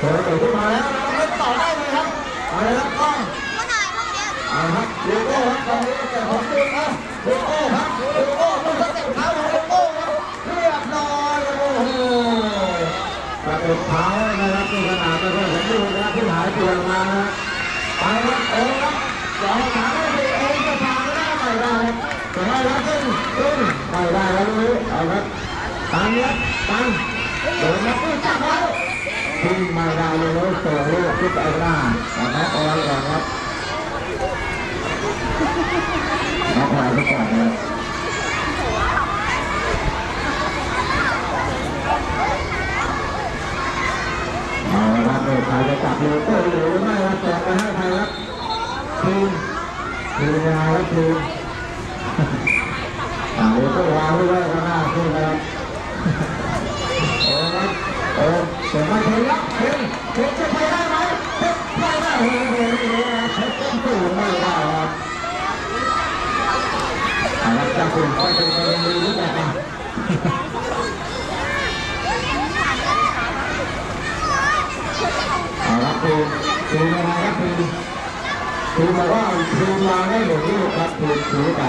เปิดตัวขึ้นมาแล้วนะครับเล่นต่อได้เลยครับเอาเลยครับกล้องก็ถ่ายรูปเนี้เอาละครับโลโก้ครับตอนนี้แต่ของจริงครับโลโก้ครับโลโก้ต้องสเต็ปเท้าของโลโก้ครับเรียบร้อยโอ้โหสเต็ปเท้านะครับที่ขนาดไม่ค่อยสมบูรณ์นะครับที่หายตัวลงมานะไปครับโอ้ครับสองสาไมสี่เองจะผ่านไม่ได้ไม่ได้ครับจะให้รับขึ้นขึ้นไม่ได้แล้วลูกเอาครับตันครับตันโดนนักขึ้นจับ ไว้ขึ้นไม่ได้เลยลูกส่งลูกขึ้นไปหน้าเอาครับเอาไว้ก่อนครับน้องควายไปก่อนเลยเอาละครับใครจะจับโลโก้หรือไม่ครับแจกไปให้ใครครับทีมทีมงานครับทีมอ่าโลโก้วางไว้ไว้ข้างหน้าขึ้นนะครับโอ้ครับโอ้เสียงไม่ถึง ครับเฮ้ยเฮ้ยจะไปได้ไหมเฮ้ยไปได้เฮ้ยเฮ้ยเฮ้ยเฮ้ยต้นสูงไม่ได้ครับอาละจะคุณก็เป็นคนดีหรือเปล่าเอาละคือคืออะไรครับคือคือบอกว่าคือมาได้หนึ่งลูกครับคือถือไป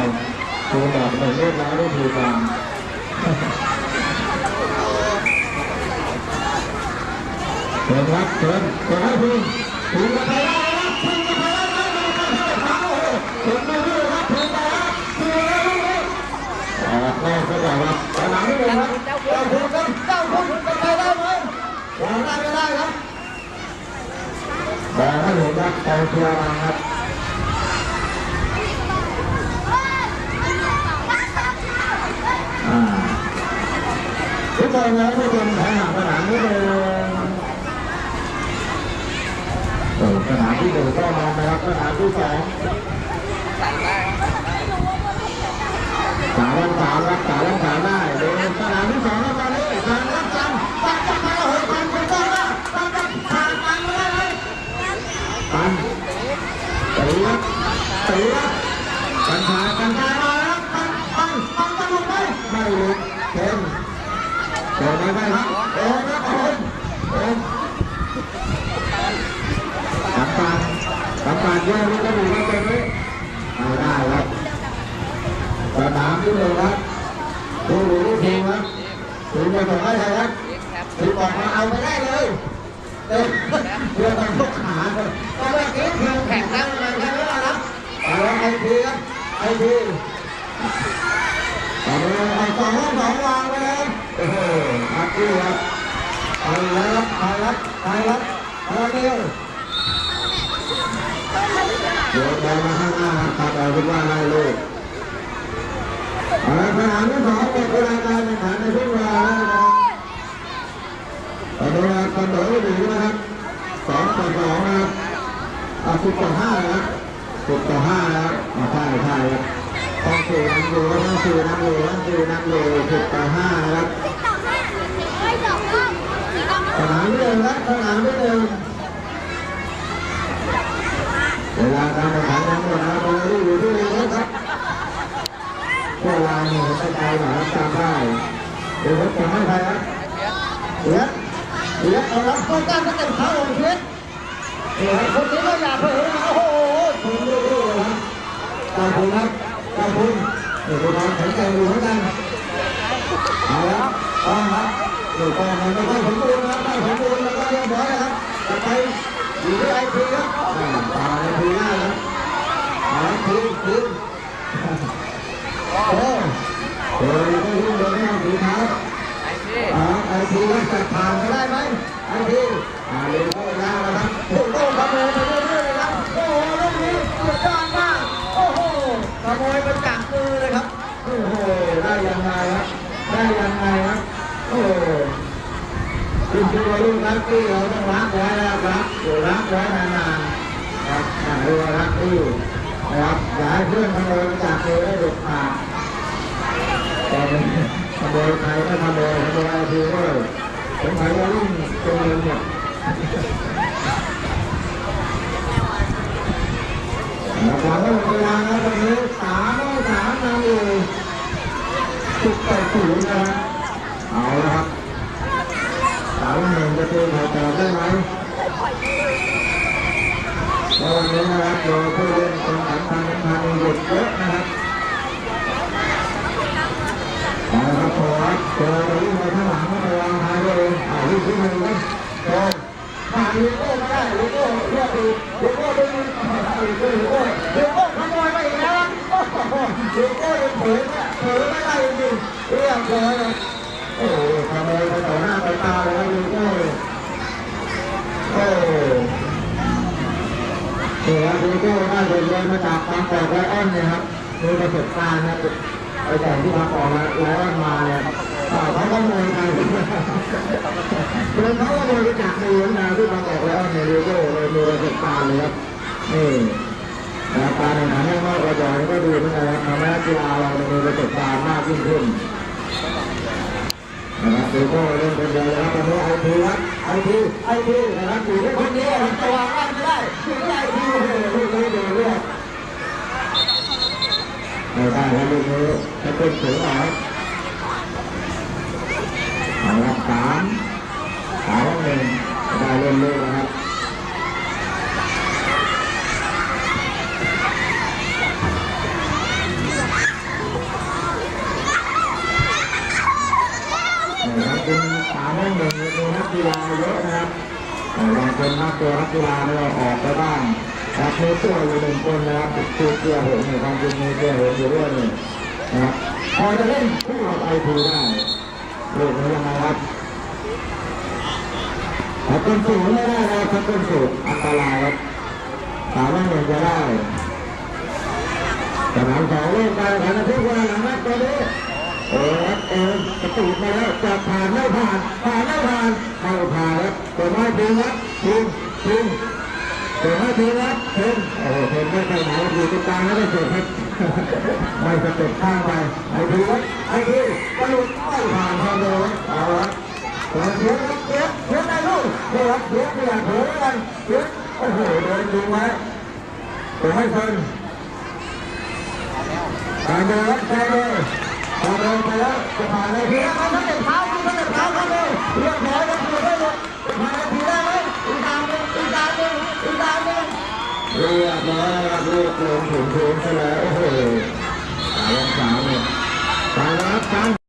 คือแบบหนึ่งลูกแล้วได้ถือมา เชิญครับเชิญเชิญให้คุณคุณจะไปได้ครับคุณจะไปได้ครับคุณจะไปได้ครับโอ้โหคุณไม่รู้ครับคุณไปครับคุณไม่รู้ครับออกแรกก็แบบว่าสนามนี้เลยครับเจ้าคุณครับเจ้าคุณจะไปได้ไหมวางได้ไม่ได้ครับบอกให้เห็นครับใจเชื่อมาครับอ่าทุกคนนะทุกคนแข่งสนามนี้เลย เออสนาม ที่หนึ่งก็มานะครับสนามที่สองสามวันสามรับสามวันสามได้เดินสนามที่สองแล้วมาเลยทางรับจันตัดจับมาแล้วเฮ้ยปันเป็นต้นละปันจับผ่านปันมาเลยปันตีครับตีครับปันชายปันชายมาแล้วปันปันปันจะหลุดไหมไม่หลุดเข็มเข็มไม่ได้ครับโอ้ครับโอ้โอ้ กำปัน กำปันแย่ลูกกระดูกครับตรงนี้ไม่ได้ครับสนามที่หนึ่งครับดูดูลูกทีมครับทีมจะส่งให้ใครครับทีมบอกมาเอาไปได้เลยเออเพื่อต้องทุกขาตอนแรกนี้ทีมแข่งกันอะไรกันแล้วนะครับเอาไอทีครับไอทีเอาไปเลยเอาสองห้องสองวางไปเลยโอ้โหอัดที่ครับไปแล้วไปครับไปครับไปเร็ว เดี๋ยวไปมาข้างหน้าครับเอาเป็นว่าได้ลูกเอาละสนามที่สองเป็นรายการแข่งขันในทุกเวลาแล้วนะครับตอนนี้คอนโดอยู่นะครับสองต่อสองนะครับอะสิบต่อห้านะครับสิบต่อห้านะครับอะใช่ใช่ครับต้องสี่นำอยู่ต้องสี่นำอยู่ต้องสี่นำอยู่สิบต่อห้านะครับต่อห้าไม่ต่อห้าไม่ต่อสนามที่หนึ่งครับสนามที่หนึ่งเวลาการแข่งขันยังหมดนะครับเราอยู่ที่นี่นะครับ พวกเราเนี่ยไม่ใจหรอกจำได้เดี๋ยวผมจะให้ใครครับเดี๋ยเดี๋ยเอาละต้องการจะเก็บเท้าของเพชรเดี๋ยวคนนี้ก็อยากเผยนะโอ้โหคุณดูดูครับขอบคุณครับขอบคุณเดี๋ยวเราแข็งใจดูเหมือนกันเอาละต้องครับเดี๋ยวก่องนมันไม่ค่อยสมบูรณ์นะครับไม่สมบูรณ์แล้วก็เรียบร้อยนะครับจะไปอยู่ที่ไอพีครับอ่าตาไอพีหน้าครับไอพีทีม โอ้เดี๋ยวก็ยุ่งเลยไม่ถือเท้าอ่าไอทีรักษาผ่านไปได้ไหมไอทีอ่าเร็วเข้าแล้วนะครับโอ้โหขโมยไปเรื่อยๆนะครับโอ้โหลูกนี้สุดยอดมากโอ้โหขโมยไปจากมือเลยครับโอ้โหได้ยังไงครับได้ยังไงครับโอ้โห คุณคือลูกรักที่เราต้องรักไว้นะครับอยู่รักไว้นานๆครับอ่าเรียกว่ารักที่นะครับอย่าให้เพื่อนขโมยจากมือได้เด็ดขาดตอนนี้ขโมยใครไม่ขโมยขโมยอะไอทีด้วยสงสัยว่ารุ่นจนเงินหมดแล้วความว่าเวลาแล้วตอนนี้สามสามนำอยู่สิบต่อศูนย์นะครับ เดินหัวได้ไหมตอนนี้นะครับโดยผู้เล่นคนสำคัญสำคัญหลุดเยอะนะครับนะครับพอเจอตรงนี้มาข้างหลังก็พยายามหาตัวเองหาที่ที่หนึ่งลยโดนหาลิโก็ไม่ด้ลิโก้เลือกดีลิโก้ไม่มีลิโก้ลิโก้ลิโก้ขโมยไปอีกแล้วลิโก้ยังเผยเผยไม่ได้จริงเรียอยเลยโอ้โห ขโมยไปต่อหน้าต่อตาเลยครับโก้โอ้เดี๋ยวลูโก้ได้บทเรียนมาจากบางกอกไลออนเนี่ยครับมีประสบการณ์นะไปแข่งที่บางกอกไลออนมาเนี่ยอ่าเขาขโมยไปเดินเขาก็บริจาคในวันนาที่บางกอกไลออนเนี่ยลูกโก้เลยมีประสบการณ์เลยครับนี่นะการแข่งขันข้างนอกกระจายก็ดูเหมือนกันนะทำให้กกีฬาเรามีประสบการณ์มากยิ่งขึ้น นะครับเดูก็เล่นคนเดียวนะครับตอนนี้ไอพีครับไอพีไอพีนะครับอยู่ที่คนเดียวจะวางล่างไม่ได้ถึงไอพีเลยลูกนี้เดือดเลือดไม่ได้แล้วลูกนี้จะเป็นถึงหน่อยเอาละสามสามหนึ่งได้เล่นเลยนะครับนะครับเป็นสามหนึ่งมีนั กีฬาเยอะนะครับบางคนนักตัวนักกีฬาเนี่ยออกไปบ้างนะครับมีตัวอยู่หนึ่งคนนะครับคือเกียร์หงเนี่ยความจริงมีเกียร์หงอยู่ด้วยนี่นะครับพอจะเล่นคู่กับไอทีได้ลูกนี้ยังไงครับถ้าเป็นสูงไม่ได้นะถ้าเป็นสูงอันตรายครับสามารถเงินจะได้สนามสองเล่นการแข่งทุกวันหลังนัดตัวนี้เออครับเออประตูมาแล้วจะผ่านไม่ผ่านผ่า ไม้ทีมครับทีมทีมตัวไม้ทีมครับทีมโอ้โหทีมไม่ไปไหนอยู่ตรงกลางแล้วก็เสร็จครับไม่สเต็ปข้างไปไอ้ทีไอ้ทีกระโดดไม่ผ่านทางเดินเอาละเสียเสียเสียเสียในลูกเสียเสียเสียเสียกันเสียโอ้โหโดนดึงไว้แต่ไม่ทันการเดินการเดินการเดินไปแล้วจะผ่านเลยเพียง เรียบร้อยครับลูกลงถึงพื้นซะแล้วโอ้โหสาวสาวเนี่ยไปแล้วครับ